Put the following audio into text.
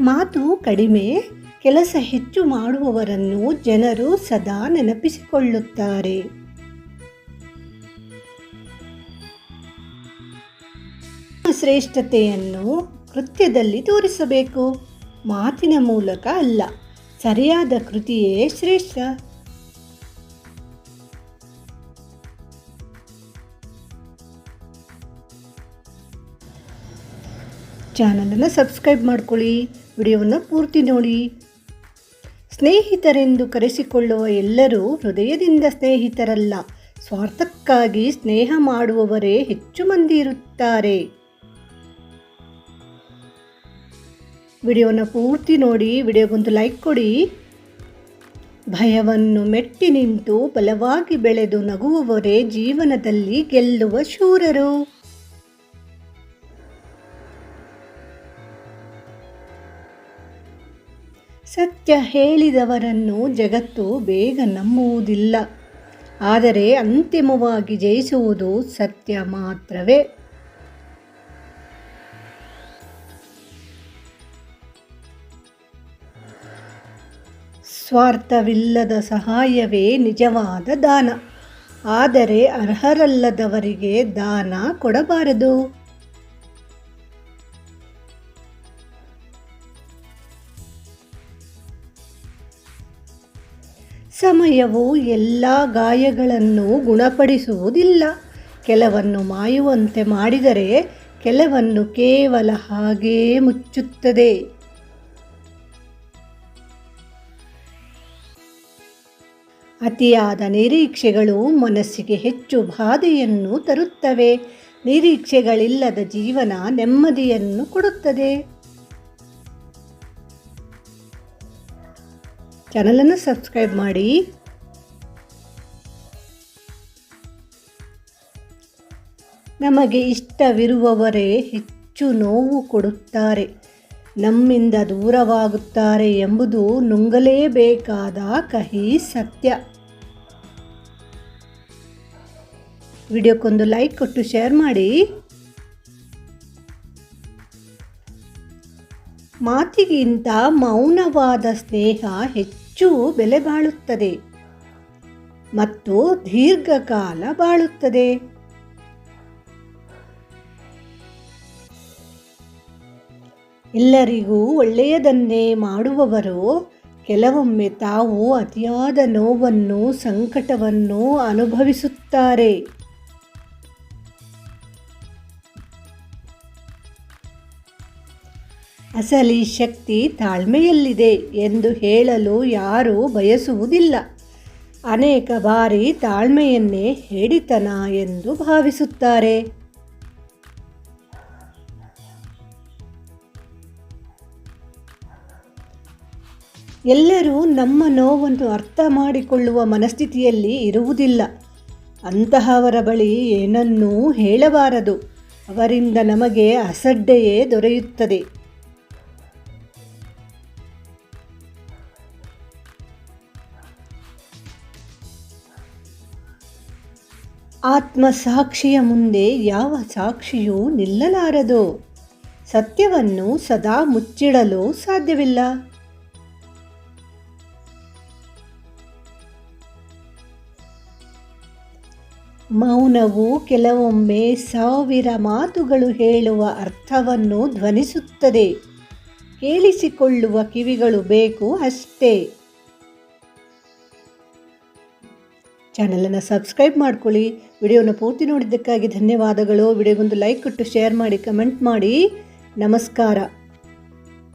ಮಾತು ಕಡಿಮೆ, ಕೆಲಸ ಹೆಚ್ಚು ಮಾಡುವವರನ್ನು ಜನರು ಸದಾ ನೆನಪಿಸಿಕೊಳ್ಳುತ್ತಾರೆ. ಶ್ರೇಷ್ಠತೆಯನ್ನು ಕೃತ್ಯದಲ್ಲಿ ತೋರಿಸಬೇಕು. ಮಾತಿನ ಮೂಲಕ ಅಲ್ಲ, ಸರಿಯಾದ ಕೃತಿಯೇ ಶ್ರೇಷ್ಠ. ಚಾನಲನ್ನು ಸಬ್ಸ್ಕ್ರೈಬ್ ಮಾಡ್ಕೊಳ್ಳಿ. ವಿಡಿಯೋವನ್ನು ಪೂರ್ತಿ ನೋಡಿ. ಸ್ನೇಹಿತರೆಂದು ಕರೆಸಿಕೊಳ್ಳುವ ಎಲ್ಲರೂ ಹೃದಯದಿಂದ ಸ್ನೇಹಿತರಲ್ಲ. ಸ್ವಾರ್ಥಕ್ಕಾಗಿ ಸ್ನೇಹ ಮಾಡುವವರೇ ಹೆಚ್ಚು ಮಂದಿ ಇರುತ್ತಾರೆ. ವಿಡಿಯೋನ ಪೂರ್ತಿ ನೋಡಿ ವಿಡಿಯೋಗೊಂದು ಲೈಕ್ ಕೊಡಿ. ಭಯವನ್ನು ಮೆಟ್ಟಿ ನಿಂತು ಬಲವಾಗಿ ಬೆಳೆದು ನಗುವವರೇ ಜೀವನದಲ್ಲಿ ಗೆಲ್ಲುವ ಶೂರರು. ಸತ್ಯ ಹೇಳಿದವರನ್ನು ಜಗತ್ತು ಬೇಗ ನಂಬುವುದಿಲ್ಲ. ಆದರೆ ಅಂತಿಮವಾಗಿ ಜಯಿಸುವುದು ಸತ್ಯ ಮಾತ್ರವೇ. ಸ್ವಾರ್ಥವಿಲ್ಲದ ಸಹಾಯವೇ ನಿಜವಾದ ದಾನ. ಆದರೆ ಅರ್ಹರಲ್ಲದವರಿಗೆ ದಾನ ಕೊಡಬಾರದು. ಸಮಯವು ಎಲ್ಲ ಗಾಯಗಳನ್ನು ಗುಣಪಡಿಸುವುದಿಲ್ಲ. ಕೆಲವನ್ನು ಮಾಯುವಂತೆ ಮಾಡಿದರೆ ಕೆಲವನ್ನು ಕೇವಲ ಹಾಗೇ ಮುಚ್ಚುತ್ತದೆ. ಅತಿಯಾದ ನಿರೀಕ್ಷೆಗಳು ಮನಸ್ಸಿಗೆ ಹೆಚ್ಚು ಬಾಧೆಯನ್ನು ತರುತ್ತವೆ. ನಿರೀಕ್ಷೆಗಳಿಲ್ಲದ ಜೀವನ ನೆಮ್ಮದಿಯನ್ನು ಕೊಡುತ್ತದೆ. ಚಾನಲನ್ನು ಸಬ್ಸ್ಕ್ರೈಬ್ ಮಾಡಿ. ನಮಗೆ ಇಷ್ಟವಿರುವವರೇ ಹೆಚ್ಚು ನೋವು ಕೊಡುತ್ತಾರೆ, ನಮ್ಮಿಂದ ದೂರವಾಗುತ್ತಾರೆ ಎಂಬುದು ನುಂಗಲೇಬೇಕಾದ ಕಹಿ ಸತ್ಯ. ವಿಡಿಯೋಕ್ಕೊಂದು ಲೈಕ್ ಕೊಟ್ಟು ಶೇರ್ ಮಾಡಿ. ಮಾತಿಗಿಂತ ಮೌನವಾದ ಸ್ನೇಹ ಹೆಚ್ಚು ಬೆಲೆ ಬಾಳುತ್ತದೆ ಮತ್ತು ದೀರ್ಘಕಾಲ ಬಾಳುತ್ತದೆ. ಎಲ್ಲರಿಗೂ ಒಳ್ಳೆಯದನ್ನೇ ಮಾಡುವವರು ಕೆಲವೊಮ್ಮೆ ತಾವು ಅತಿಯಾದ ನೋವನ್ನು, ಸಂಕಟವನ್ನು ಅನುಭವಿಸುತ್ತಾರೆ. ಅಸಲಿ ಶಕ್ತಿ ತಾಳ್ಮೆಯಲ್ಲಿದೆ ಎಂದು ಹೇಳಲು ಯಾರೂ ಬಯಸುವುದಿಲ್ಲ. ಅನೇಕ ಬಾರಿ ತಾಳ್ಮೆಯನ್ನೇ ಹೇಡಿತನ ಎಂದು ಭಾವಿಸುತ್ತಾರೆ. ಎಲ್ಲರೂ ನಮ್ಮ ನೋವನ್ನು ಅರ್ಥ ಮಾಡಿಕೊಳ್ಳುವ ಮನಸ್ಥಿತಿಯಲ್ಲಿ ಇರುವುದಿಲ್ಲ. ಅಂತಹವರ ಬಳಿ ಏನನ್ನೂ ಹೇಳಬಾರದು. ಅವರಿಂದ ನಮಗೆ ಅಸಡ್ಡೆಯೇ ದೊರೆಯುತ್ತದೆ. ಆತ್ಮಸಾಕ್ಷಿಯ ಮುಂದೆ ಯಾವ ಸಾಕ್ಷಿಯೂ ನಿಲ್ಲಲಾರದು. ಸತ್ಯವನ್ನು ಸದಾ ಮುಚ್ಚಿಡಲು ಸಾಧ್ಯವಿಲ್ಲ. ಮೌನವು ಕೆಲವೊಮ್ಮೆ ಸಾವಿರ ಮಾತುಗಳು ಹೇಳುವ ಅರ್ಥವನ್ನು ಧ್ವನಿಸುತ್ತದೆ. ಕೇಳಿಸಿಕೊಳ್ಳುವ ಕಿವಿಗಳು ಬೇಕು ಅಷ್ಟೇ. ಚಾನಲನ್ನು ಸಬ್ಸ್ಕ್ರೈಬ್ ಮಾಡ್ಕೊಳ್ಳಿ. ವಿಡಿಯೋನ ಪೂರ್ತಿ ನೋಡಿದ್ದಕ್ಕಾಗಿ ಧನ್ಯವಾದಗಳು. ವಿಡಿಯೋಗೊಂದು ಲೈಕ್ ಕೊಟ್ಟು ಶೇರ್ ಮಾಡಿ, ಕಮೆಂಟ್ ಮಾಡಿ. ನಮಸ್ಕಾರ.